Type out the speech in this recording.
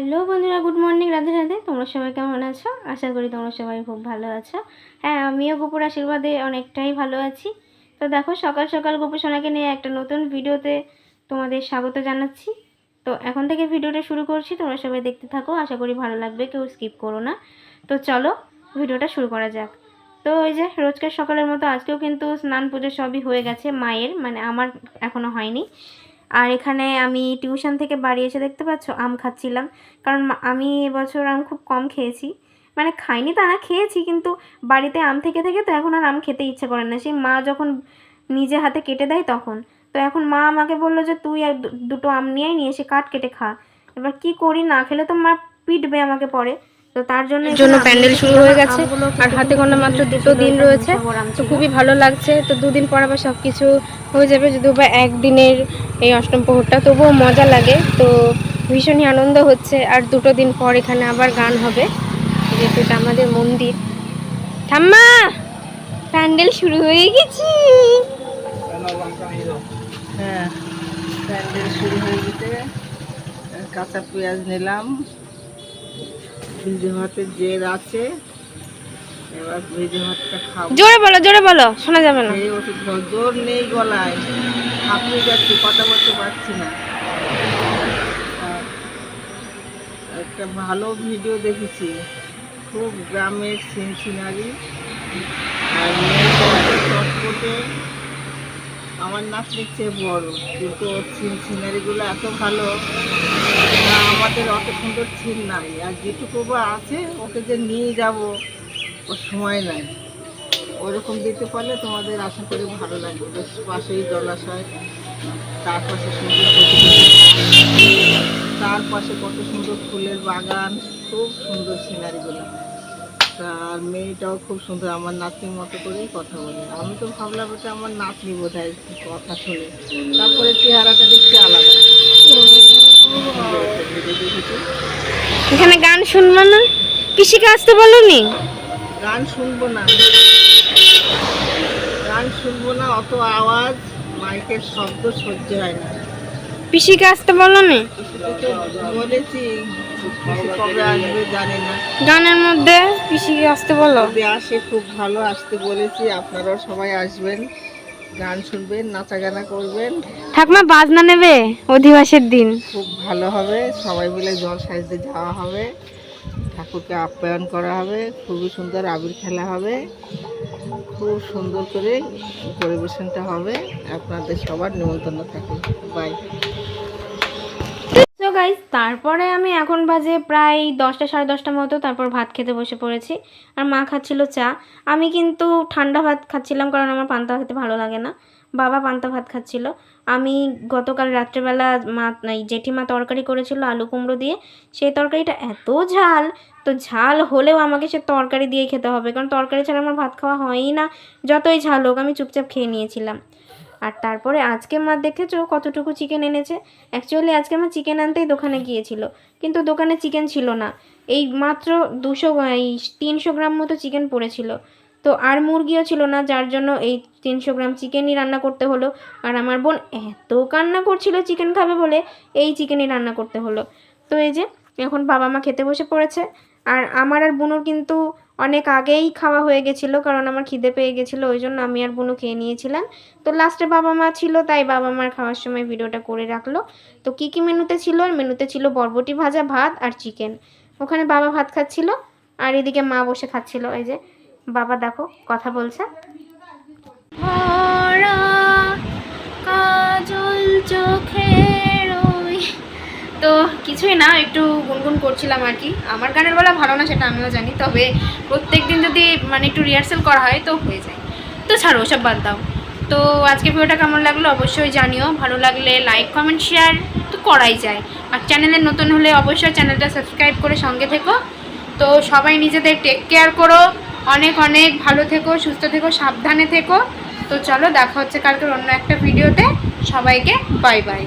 Hello বন্ধুরা, good morning, Radhe Radhe. তোমরা সবাই কেমন আছো? আশা করি তোমরা সবাই খুব ভালো আছো। হ্যাঁ আমিও গোপুর আশীর্বাদে অনেকটাই ভালো আছি। তো দেখো, সকাল সকাল গোপু সোনাকে নিয়ে একটা নতুন ভিডিওতে তোমাদের স্বাগত জানাচ্ছি। তো এখন থেকে ভিডিওটা শুরু করছি, তোমরা সবাই দেখতে থাকো। আশা করি ভালো লাগবে, কেউ স্কিপ করো না। তো চলো, ভিডিওটা শুরু করা যাক। তো ওই যে, রোজকার সকালের মতো আজকেও কিন্তু স্নান পুজো সবই হয়ে গেছে মায়ের মানে আমার এখনও হয়নি। আর এখানে আমি টিউশন থেকে বাড়ি এসে দেখতে পাচ্ছ আম খাচ্ছিলাম। কারণ আমি এবছর আম খুব কম খেয়েছি। মানে খাইনি তা না, খেয়েছি কিন্তু বাড়িতে আম থেকে থেকে তো এখন আর আম খেতে ইচ্ছে করে না। সেই মা যখন নিজে হাতে কেটে দেয় তখন। তো এখন মা আমাকে বলল যে তুই দুটো আম নিয়েই নিয়ে এসে কাট কেটে খা। এবার কি করি না খেলে তো মা পিটবে আমাকে পরে। তো তার জন্য জন্য প্যান্ডেল শুরু হয়ে গেছে। আর হাতে গোনা মাত্র দুটো দিন রয়েছে। তো খুবই ভালো লাগছে। তো দুদিন পর আবার সব কিছু হয়ে যাবে যদিও বা একদিনের এই অষ্টম প্রহরটা। তবুও মজা লাগে। তো ভীষণই আনন্দ হচ্ছে। আর দুটো দিন পর এখানে আবার গান হবে। যেহেতু এটা আমাদের মন্দির। ঠাম্মা প্যান্ডেল শুরু হয়ে গেছি। হ্যাঁ প্যান্ডেল শুরু হয়ে গেছে। কাঁচা পেঁয়াজ নিলাম। ভেজে ভাতের জের আছে। এবার ভেজে ভাতটা খাব। জোরে বলো জোরে বলো শোনা যাবে না। এই ওষুধ জোর নেই গলায়। হাঁপিয়ে যাচ্ছি কথা বলতে পারছি না। একটা ভালো ভিডিও দেখেছি। খুব গ্রামের সিন সিনারি আর চটপটে। আমার নাচ চেয়ে বড় কিন্তু ওর সিন সিনারিগুলো এত ভালো। আমাদের অত সুন্দর সিন নাই। আর যেটুকু বা আছে, ওকে যে নিয়ে যাব, ওর সময় নাই। ওরকম দিতে পারলে তোমাদের আশা করি ভালো লাগবে। বেশ পাশেই জলাশয়, তার পাশে সুন্দর তার পাশে কত সুন্দর ফুলের বাগান, খুব সুন্দর সিনারিগুলো আর মেয়েটাও খুব সুন্দর, আমার নাতনির মতো করেই কথা বলে। আমি তো ভাবলাম এটা আমার নাতনি বোধ হয় কথা শুনে। তারপরে চেহারাটা দেখতে আলাদা সুন্দর একটা ভিডিও দেখেছি এখানে গান শুনব না পিসিকে আসতে বলো নি গান শুনব না। গান শুনব না অত আওয়াজ মাইকের শব্দ সহ্য হয় না। পিসিকে আসতে বলো নি বলেছি কবে আসবে জানি না। গানের মধ্যে পিসিকে আসতে বলো। আসে খুব ভালো আসতে বলেছি আপনারাও সবাই আসবেন গান শুনবেন নাচা গানা করবেন। ঠাকুমা বাজনা নেবে অধিবাসের দিন। খুব ভালো হবে সবাই মিলে জল সাজতে যাওয়া হবে। ঠাকুরকে আপ্যায়ন করা হবে, খুবই সুন্দর আবির খেলা হবে, খুব সুন্দর করে পরিবেশনটা হবে। আপনাদের সবার নিমন্ত্রণ থাকে বাই গাইজ তারপরে আমি এখন বাজে প্রায় দশটা, সাড়ে দশটা মতো, তারপর ভাত খেতে বসে পড়েছি। আর মা খাচ্ছিল চা। আমি কিন্তু ঠান্ডা ভাত খাচ্ছিলাম কারণ আমার পান্তা খেতে ভালো লাগে না। বাবা পান্তা ভাত খাচ্ছিল। আমি গতকাল রাত্রেবেলা মা জেঠিমা তরকারি করেছিল আলু কুমড়ো দিয়ে। সেই তরকারিটা এত ঝাল, তো ঝাল হলেও আমাকে সে তরকারি দিয়ে খেতে হবে। কারণ তরকারি ছাড়া আমার ভাত খাওয়া হয়ই না। যতই ঝাল হোক, আমি চুপচাপ খেয়ে নিয়েছিলাম। আর তারপরে আজকে মা দেখেছ কতটুকু চিকেন এনেছে? অ্যাকচুয়ালি আজকে আমার চিকেন আনতেই দোকানে গিয়েছিল। কিন্তু দোকানে চিকেন ছিল না। এই মাত্র দুশো, এই তিনশো গ্রাম মতো চিকেন পড়েছিল। তো আর মুরগিও ছিল না, যার জন্য এই তিনশো গ্রাম চিকেনই রান্না করতে হলো। আর আমার বোন এত কান্না করছিল চিকেন খাবে বলে, এই চিকেনই রান্না করতে হলো। তো এই যে, এখন বাবা মা খেতে বসে পড়েছে। আর আমার আর বুনুর কিন্তু অনেক আগেই খাওয়া হয়ে গেছিল, কারণ আমার খিদে পেয়ে গেছিল, ওই জন্য আমি আর বুনু খেয়ে নিয়েছিলাম। তো লাস্টে বাবা মা ছিল, তাই বাবা মার খাওয়ার সময় ভিডিওটা করে রাখল। তো কী কী মেনুতে ছিল? আর মেনুতে ছিল বরবটি ভাজা, ভাত আর চিকেন। ওখানে বাবা ভাত খাচ্ছিল, আর এদিকে মা বসে খাচ্ছিল, এই যে। বাবা দেখো কথা বলছে। কাজল চোখের তো কিছুই না একটু গুনগুন করছিলাম আর কি। আমার গানের বলা ভালো না সেটা আমিও জানি তবে প্রত্যেক দিন যদি মানে একটু রিহার্সেল করা হয় তো হয়ে যায়। তো ছাড়ো ওসব বাদ দাও। তো আজকে ভিডিওটা কেমন লাগল অবশ্যই জানিও। ভালো লাগলে লাইক কমেন্ট শেয়ার তো করাই যায়। আর চ্যানেলে নতুন হলে অবশ্যই চ্যানেলটা সাবস্ক্রাইব করে সঙ্গে থেকো। তো সবাই নিজেদের টেক কেয়ার করো। অনেক অনেক ভালো থেকো, সুস্থ থেকো, সাবধানে থেকো। তো চলো দেখা হচ্ছে কালকের অন্য একটা ভিডিওতে। সবাইকে বাই বাই